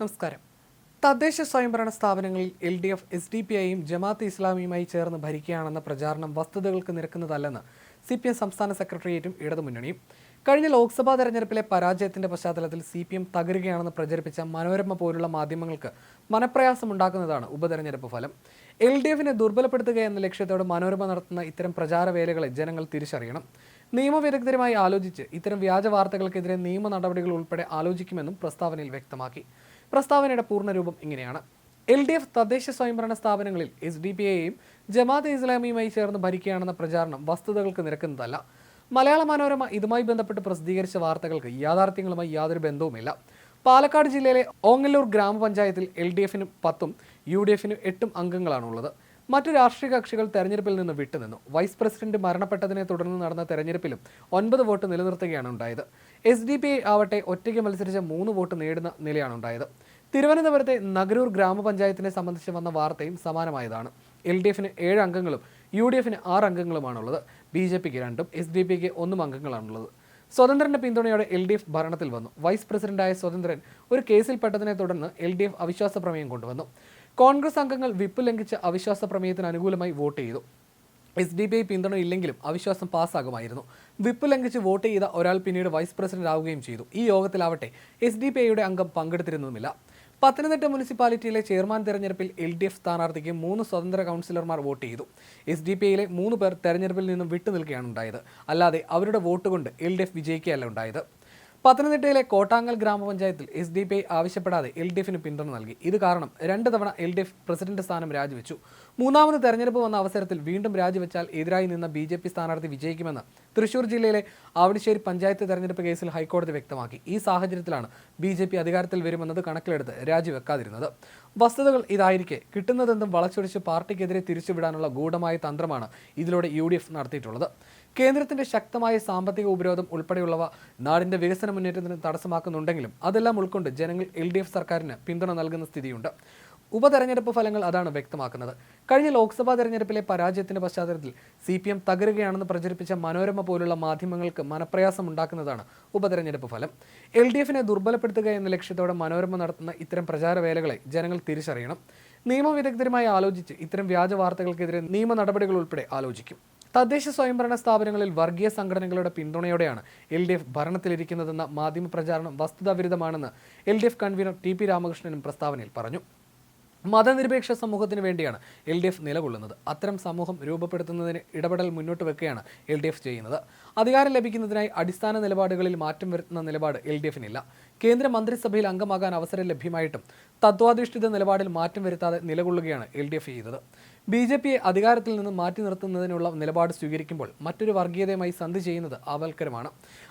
നമസ്കാരം. തദ്ദേശ സ്വയംഭരണ സ്ഥാപനങ്ങളിൽ L D F S D P ഐയും ജമാഅത്ത് ഇസ്ലാമിയുമായി ചേർന്ന് ഭരിക്കുകയാണെന്ന പ്രചാരണം വസ്തുതകൾക്ക് നിരക്കുന്നതല്ലെന്ന് സി പി എം സംസ്ഥാന സെക്രട്ടേറിയറ്റും ഇടതുമുന്നണിയും. കഴിഞ്ഞ ലോക്സഭാ തെരഞ്ഞെടുപ്പിലെ പരാജയത്തിന്റെ പശ്ചാത്തലത്തിൽ സി പി എം തകരുകയാണെന്ന് പ്രചരിപ്പിച്ച മനോരമ പോലുള്ള മാധ്യമങ്ങൾക്ക് മനപ്രയാസമുണ്ടാക്കുന്നതാണ് ഉപതെരഞ്ഞെടുപ്പ് ഫലം. എൽ ഡി എഫിനെ ദുർബലപ്പെടുത്തുക എന്ന ലക്ഷ്യത്തോടെ മനോരമ നടത്തുന്ന ഇത്തരം പ്രചാരവേലകളെ ജനങ്ങൾ തിരിച്ചറിയണം. നിയമവിദഗ്ധരുമായി ആലോചിച്ച് ഇത്തരം വ്യാജ വാർത്തകൾക്കെതിരെ നിയമ നടപടികൾ ഉൾപ്പെടെ ആലോചിക്കുമെന്നും പ്രസ്താവനയിൽ വ്യക്തമാക്കി. പ്രസ്താവനയുടെ പൂർണരൂപം ഇങ്ങനെയാണ്. എൽ ഡി എഫ് തദ്ദേശ സ്വയംഭരണ സ്ഥാപനങ്ങളിൽ എസ് ഡി പി ഐയും ജമാഅത്തെ ഇസ്ലാമിയുമായി ചേർന്ന് ഭരിക്കുകയാണെന്ന പ്രചാരണം വസ്തുതകൾക്ക് നിരക്കുന്നതല്ല. മലയാള മനോരമ ഇതുമായി ബന്ധപ്പെട്ട് പ്രസിദ്ധീകരിച്ച വാർത്തകൾക്ക് യാഥാർത്ഥ്യങ്ങളുമായി യാതൊരു ബന്ധവുമില്ല. പാലക്കാട് ജില്ലയിലെ ഓങ്ങല്ലൂർ ഗ്രാമപഞ്ചായത്തിൽ എൽ ഡി എഫിന് പത്തും യു ഡി എഫിന് എട്ടും അംഗങ്ങളാണുള്ളത്. മറ്റു രാഷ്ട്രീയ കക്ഷികൾ തെരഞ്ഞെടുപ്പിൽ നിന്ന് വിട്ടുനിന്നു. വൈസ് പ്രസിഡന്റ് മരണപ്പെട്ടതിനെ തുടർന്ന് നടന്ന തെരഞ്ഞെടുപ്പിലും ഒൻപത് വോട്ട് നിലനിർത്തുകയാണ് ഉണ്ടായത്. എസ് ഡി പി ഐ ആവട്ടെ ഒറ്റയ്ക്ക് മത്സരിച്ച മൂന്ന് വോട്ട് നേടുന്ന നിലയാണ് ഉണ്ടായത്. തിരുവനന്തപുരത്തെ നഗരൂർ ഗ്രാമപഞ്ചായത്തിനെ സംബന്ധിച്ച് വന്ന വാർത്തയും സമാനമായതാണ്. എൽ ഡി എഫിന് ഏഴ് അംഗങ്ങളും യു ഡി എഫിന് ആറ് അംഗങ്ങളുമാണുള്ളത്. ബി ജെ പിക്ക് രണ്ടും എസ് ഡി പിക്ക് ഒന്നും അംഗങ്ങളാണുള്ളത്. സ്വതന്ത്രന്റെ പിന്തുണയോടെ എൽ ഡി എഫ് ഭരണത്തിൽ വന്നു. വൈസ് പ്രസിഡന്റായ സ്വതന്ത്രൻ ഒരു കേസിൽപ്പെട്ടതിനെ തുടർന്ന് എൽ ഡി എഫ് അവിശ്വാസ പ്രമേയം കൊണ്ടുവന്നു. കോൺഗ്രസ് അംഗങ്ങൾ വിപ്പ് ലംഘിച്ച് അവിശ്വാസ പ്രമേയത്തിന് അനുകൂലമായി വോട്ട് ചെയ്തു. എസ് ഡി പി ഐ പിന്തുണ ഇല്ലെങ്കിലും അവിശ്വാസം പാസ്സാകുമായിരുന്നു. വിപ്പ് ലംഘിച്ച് വോട്ട് ചെയ്ത ഒരാൾ പിന്നീട് വൈസ് പ്രസിഡന്റ് ആവുകയും ചെയ്തു. ഈ യോഗത്തിലാവട്ടെ എസ് ഡി പി ഐയുടെ അംഗം പങ്കെടുത്തിരുന്നതുമില്ല. പത്തനംതിട്ട മുനിസിപ്പാലിറ്റിയിലെ ചെയർമാൻ തെരഞ്ഞെടുപ്പിൽ എൽ ഡി എഫ് സ്ഥാനാർത്ഥിക്ക് മൂന്ന് സ്വതന്ത്ര കൗൺസിലർമാർ വോട്ട് ചെയ്തു. എസ് ഡി പി ഐയിലെ മൂന്ന് പേർ തെരഞ്ഞെടുപ്പിൽ നിന്നും വിട്ടുനിൽക്കുകയാണ് ഉണ്ടായത്. അല്ലാതെ അവരുടെ വോട്ട് കൊണ്ട് എൽ ഡി എഫ് വിജയിക്കുകയല്ല ഉണ്ടായത്. പത്തനംതിട്ടയിലെ കോട്ടാങ്ങൽ ഗ്രാമപഞ്ചായത്തിൽ എസ് ഡി പി ഐ ആവശ്യപ്പെടാതെ എൽ ഡി എഫിന് പിന്തുണ നൽകി. ഇത് കാരണം രണ്ട് തവണ എൽ ഡി എഫ് പ്രസിഡന്റ് സ്ഥാനം രാജിവെച്ചു. മൂന്നാമത് തെരഞ്ഞെടുപ്പ് വന്ന അവസരത്തിൽ വീണ്ടും രാജിവെച്ചാൽ എതിരായി നിന്ന ബി ജെ പി സ്ഥാനാർത്ഥി വിജയിക്കുമെന്ന് തൃശൂർ ജില്ലയിലെ ആവടിശ്ശേരി പഞ്ചായത്ത് തെരഞ്ഞെടുപ്പ് കേസിൽ ഹൈക്കോടതി വ്യക്തമാക്കി. ഈ സാഹചര്യത്തിലാണ് ബി ജെ പി അധികാരത്തിൽ വരുമെന്നത് കണക്കിലെടുത്ത് രാജിവെക്കാതിരുന്നത്. വസ്തുതകൾ ഇതായിരിക്കെ. കിട്ടുന്നതെന്തും വളച്ചൊടിച്ച് പാർട്ടിക്കെതിരെ തിരിച്ചുവിടാനുള്ള ഗൂഢമായ തന്ത്രമാണ് ഇതിലൂടെ യു ഡി എഫ് നടത്തിയിട്ടുള്ളത്. കേന്ദ്രത്തിന്റെ ശക്തമായ സാമ്പത്തിക ഉപരോധം ഉൾപ്പെടെയുള്ളവ നാടിന്റെ വികസന മുന്നേറ്റത്തിന് തടസ്സമാക്കുന്നുണ്ടെങ്കിലും അതെല്ലാം ഉൾക്കൊണ്ട് ജനങ്ങൾ എൽ ഡി എഫ് സർക്കാരിന് പിന്തുണ നൽകുന്ന സ്ഥിതിയുണ്ട്. ഉപതെരഞ്ഞെടുപ്പ് ഫലങ്ങൾ അതാണ് വ്യക്തമാക്കുന്നത്. കഴിഞ്ഞ ലോക്സഭാ തെരഞ്ഞെടുപ്പിലെ പരാജയത്തിന്റെ പശ്ചാത്തലത്തിൽ സി പി എം തകരുകയാണെന്ന് പ്രചരിപ്പിച്ച മനോരമ പോലുള്ള മാധ്യമങ്ങൾക്ക് മനപ്രയാസം ഉണ്ടാക്കുന്നതാണ് ഉപതെരഞ്ഞെടുപ്പ് ഫലം. എൽ ഡി എഫിനെ ദുർബലപ്പെടുത്തുക എന്ന ലക്ഷ്യത്തോടെ മനോരമ നടത്തുന്ന ഇത്തരം പ്രചാരവേലകളെ ജനങ്ങൾ തിരിച്ചറിയണം. നിയമവിദഗ്ധരുമായി ആലോചിച്ച് ഇത്തരം വ്യാജ വാർത്തകൾക്കെതിരെ നിയമ നടപടികൾ ഉൾപ്പെടെ ആലോചിക്കും. തദ്ദേശ സ്വയംഭരണ സ്ഥാപനങ്ങളിൽ വർഗീയ സംഘടനകളുടെ പിന്തുണയോടെയാണ് എൽ ഡി എഫ് ഭരണത്തിലിരിക്കുന്നതെന്ന മാധ്യമ പ്രചാരണം വസ്തുതാവിരുദ്ധമാണെന്ന് L D F convener T P രാമകൃഷ്ണനും പ്രസ്താവനയിൽ പറഞ്ഞു. മതനിരപേക്ഷ സമൂഹത്തിന് വേണ്ടിയാണ് എൽ ഡി എഫ് നിലകൊള്ളുന്നത്. അത്തരം സമൂഹം രൂപപ്പെടുത്തുന്നതിന് ഇടപെടൽ മുന്നോട്ട് വെക്കുകയാണ് എൽ ഡി എഫ് ചെയ്യുന്നത്. അധികാരം ലഭിക്കുന്നതിനായി അടിസ്ഥാന നിലപാടുകളിൽ മാറ്റം വരുത്തുന്ന നിലപാട് എൽ ഡി എഫിനില്ല. കേന്ദ്ര മന്ത്രിസഭയിൽ അംഗമാകാൻ അവസരം ലഭ്യമായിട്ടും തത്വാധിഷ്ഠിത നിലപാടിൽ മാറ്റം വരുത്താതെ നിലകൊള്ളുകയാണ് എൽ ഡി എഫ് ചെയ്തത്. ബി ജെ പിയെ അധികാരത്തിൽ നിന്ന് മാറ്റി നിർത്തുന്നതിനുള്ള നിലപാട് സ്വീകരിക്കുമ്പോൾ മറ്റൊരു വർഗീയതയുമായി സന്ധി ചെയ്യുന്നത് ആവൽക്കരമാണ്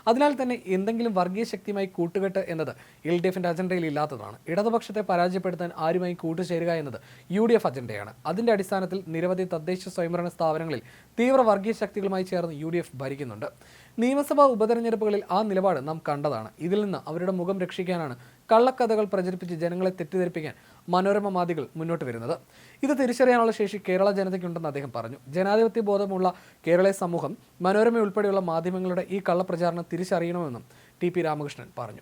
അതിനാൽ തന്നെ എന്തെങ്കിലും വർഗീയ ശക്തിയുമായി കൂട്ടുകെട്ട് എന്നത് എൽ ഡി എഫിന്റെ അജണ്ടയിൽ ഇല്ലാത്തതാണ്. ഇടതുപക്ഷത്തെ പരാജയപ്പെടുത്താൻ ആരുമായി കൂട്ടുചേരുക എന്നത് യു ഡി എഫ് അജണ്ടയാണ്. അതിന്റെ അടിസ്ഥാനത്തിൽ നിരവധി തദ്ദേശ സ്വയംഭരണ സ്ഥാപനങ്ങളിൽ തീവ്ര വർഗീയ ശക്തികളുമായി ചേർന്ന് യു ഡി എഫ് ഭരിക്കുന്നുണ്ട്. നിയമസഭാ ഉപതെരഞ്ഞെടുപ്പുകളിൽ ആ നിലപാട് നാം കണ്ടതാണ്. ഇതിൽ നിന്ന് അവരുടെ മുഖം രക്ഷിക്കാനാണ് കള്ളക്കഥകൾ പ്രചരിപ്പിച്ച് ജനങ്ങളെ തെറ്റിദ്ധരിപ്പിക്കാൻ മനോരമ മാതികൾ മുന്നോട്ട് വരുന്നത്. ഇത് തിരിച്ചറിയാനുള്ള ശേഷി കേരള ജനതയ്ക്കുണ്ടെന്ന് അദ്ദേഹം പറഞ്ഞു. ജനാധിപത്യ ബോധമുള്ള കേരള സമൂഹം മനോരമ ഉൾപ്പെടെയുള്ള മാധ്യമങ്ങളുടെ ഈ കള്ളപ്രചാരണം തിരിച്ചറിയണമെന്നും ടി പി രാമകൃഷ്ണൻ പറഞ്ഞു.